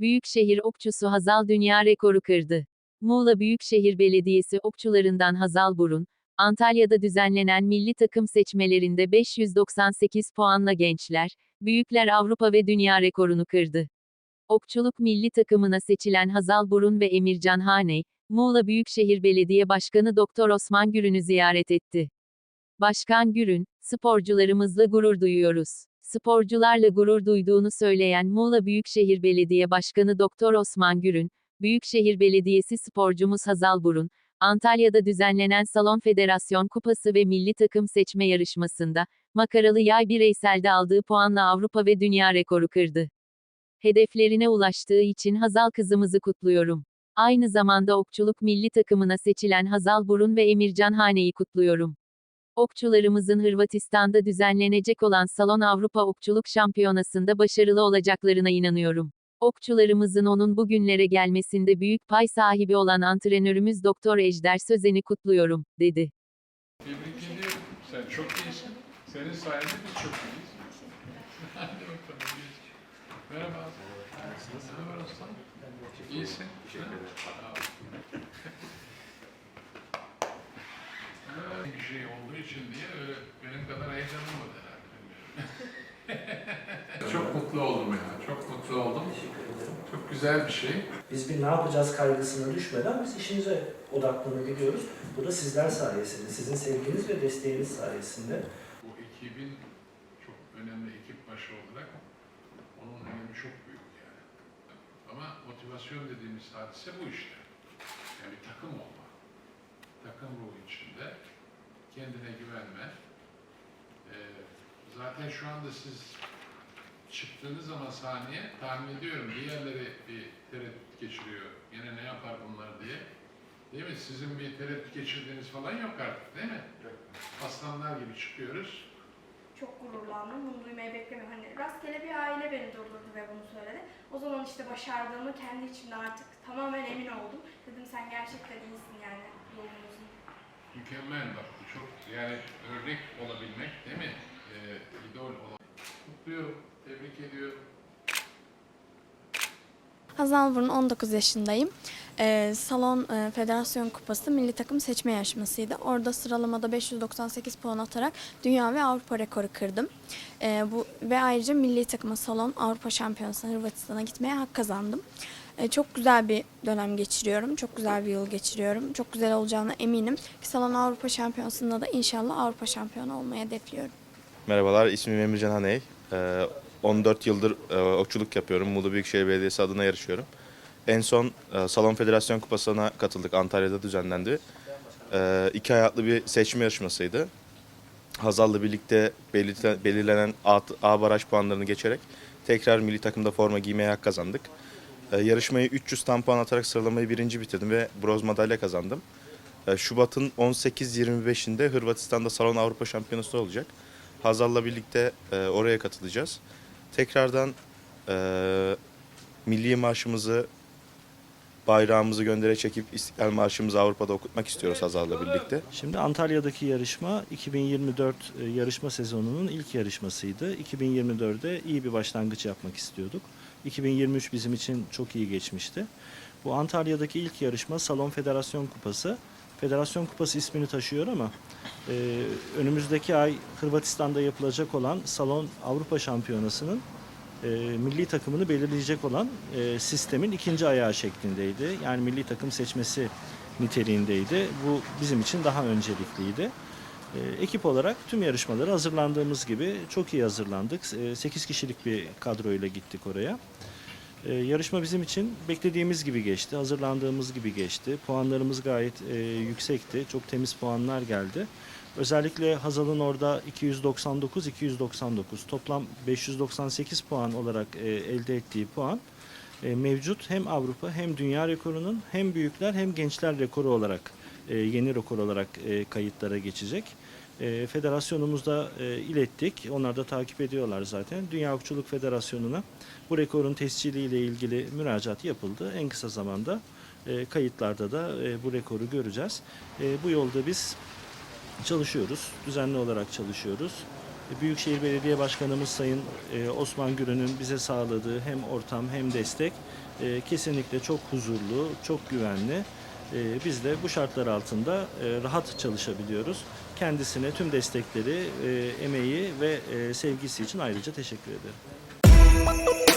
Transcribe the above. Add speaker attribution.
Speaker 1: Büyükşehir okçusu Hazal dünya rekoru kırdı. Muğla Büyükşehir Belediyesi okçularından Hazal Burun, Antalya'da düzenlenen milli takım seçmelerinde 598 puanla gençler, büyükler Avrupa ve dünya rekorunu kırdı. Okçuluk milli takımına seçilen Hazal Burun ve Emircan Haney, Muğla Büyükşehir Belediye Başkanı Doktor Osman Gürün'ü ziyaret etti. Başkan Gürün, sporcularımızla gurur duyuyoruz. Sporcularla gurur duyduğunu söyleyen Muğla Büyükşehir Belediye Başkanı Doktor Osman Gürün, Büyükşehir Belediyesi sporcumuz Hazal Burun, Antalya'da düzenlenen Salon Federasyon Kupası ve Milli Takım Seçme Yarışmasında, makaralı yay bireyselde aldığı puanla Avrupa ve dünya rekoru kırdı. Hedeflerine ulaştığı için Hazal kızımızı kutluyorum. Aynı zamanda okçuluk milli takımına seçilen Hazal Burun ve Emircan Hane'yi kutluyorum. Okçularımızın Hırvatistan'da düzenlenecek olan Salon Avrupa Okçuluk Şampiyonası'nda başarılı olacaklarına inanıyorum. Okçularımızın onun bugünlere gelmesinde büyük pay sahibi olan antrenörümüz Doktor Ejder Sözen'i kutluyorum, dedi.
Speaker 2: Tebrik ediyorum. Sen çok iyisin. Senin sayende biz çok iyiyiz. Hadi bakalım. iyiyiz. Merhaba. Aslan? İyisin. Teşekkür ederim. Şey olduğu için diye öyle benim kadar heyecanım var herhalde. çok mutlu oldum ya. Çok mutlu oldum. Çok güzel bir şey.
Speaker 3: Biz bir ne yapacağız kaygısına düşmeden biz işimize odaklanabiliyoruz. Bu da sizler sayesinde, sizin sevginiz ve desteğiniz sayesinde.
Speaker 2: Bu ekibin çok önemli ekip başı olarak onun önemi çok büyük yani. Ama motivasyon dediğimiz hadise bu işte. Yani bir takım olma. Kendine güvenme. Ee, zaten şu anda siz çıktığınız zaman sahneye tahmin ediyorum diğerleri bir tereddüt geçiriyor. Yine ne yapar bunlar diye. Değil mi? Sizin bir tereddüt geçirdiğiniz falan yok artık değil mi? Aslanlar gibi çıkıyoruz.
Speaker 4: Çok gururlandım. Bunu duymayı beklemiyorum. Hani rastgele bir aile beni durdurdu ve bunu söyledi. O zaman işte başardığımı kendi içimde artık tamamen emin oldum. Dedim sen gerçekten iyisin.
Speaker 2: Mükemmel bak bu çok yani örnek olabilmek değil mi? Ee, idol olabilmek. Kutluyorum, tebrik ediyorum.
Speaker 5: Hazal Burun 19 yaşındayım. Ee, Salon e, Federasyon Kupası milli takım seçme yarışmasıydı. Orada sıralamada 598 puan atarak dünya ve Avrupa rekoru kırdım. Ee, bu ve ayrıca milli takıma Salon Avrupa Şampiyonası'na Hırvatistan'a gitmeye hak kazandım. Ee, çok güzel bir dönem geçiriyorum. Çok güzel bir yıl geçiriyorum. Çok güzel olacağına eminim. Salon Avrupa Şampiyonası'nda da inşallah Avrupa şampiyonu olmayı hedefliyorum.
Speaker 6: Merhabalar, ismim Emircan Haney. Ee, 14 yıldır e, okçuluk yapıyorum. Muğla Büyükşehir Belediyesi adına yarışıyorum. En son e, Salon Federasyon Kupası'na katıldık. Antalya'da düzenlendi. E, iki hayatlı bir seçme yarışmasıydı. Hazal'la birlikte belirle- belirlenen A baraj puanlarını geçerek tekrar milli takımda forma giymeye hak kazandık. E, yarışmayı 300 tam puan atarak sıralamayı birinci bitirdim ve bronz madalya kazandım. E, Şubat'ın 18-25'inde Hırvatistan'da Salon Avrupa Şampiyonası olacak. Hazal'la birlikte e, oraya katılacağız. Tekrardan milli marşımızı, bayrağımızı göndere çekip İstiklal Marşımızı Avrupa'da okutmak istiyoruz Hazal'la birlikte.
Speaker 3: Şimdi Antalya'daki yarışma 2024 e, yarışma sezonunun ilk yarışmasıydı. 2024'de iyi bir başlangıç yapmak istiyorduk. 2023 bizim için çok iyi geçmişti. Bu Antalya'daki ilk yarışma Salon Federasyon Kupası. Federasyon Kupası ismini taşıyor ama e, önümüzdeki ay Hırvatistan'da yapılacak olan Salon Avrupa Şampiyonası'nın e, milli takımını belirleyecek olan e, sistemin ikinci ayağı şeklindeydi. Yani milli takım seçmesi niteliğindeydi. Bu bizim için daha öncelikliydi. E, ekip olarak tüm yarışmaları hazırlandığımız gibi çok iyi hazırlandık. 8 kişilik bir kadroyla gittik oraya. E, yarışma bizim için beklediğimiz gibi geçti, hazırlandığımız gibi geçti. Puanlarımız gayet e, yüksekti, çok temiz puanlar geldi. Özellikle Hazal'ın orada 299-299 toplam 598 puan olarak e, elde ettiği puan e, mevcut hem Avrupa hem dünya rekorunun hem büyükler hem gençler rekoru olarak e, yeni rekor olarak e, kayıtlara geçecek. E, federasyonumuzda e, ilettik. Onlar da takip ediyorlar zaten. Dünya Okçuluk Federasyonu'na bu rekorun tesciliyle ilgili müracaat yapıldı. En kısa zamanda e, kayıtlarda da e, bu rekoru göreceğiz. E, bu yolda biz çalışıyoruz. Düzenli olarak çalışıyoruz. Büyükşehir Belediye Başkanımız Sayın Osman Gürün'ün bize sağladığı hem ortam hem destek kesinlikle çok huzurlu, çok güvenli. Biz de bu şartlar altında rahat çalışabiliyoruz. Kendisine tüm destekleri, e, emeği ve e, sevgisi için ayrıca teşekkür ederim.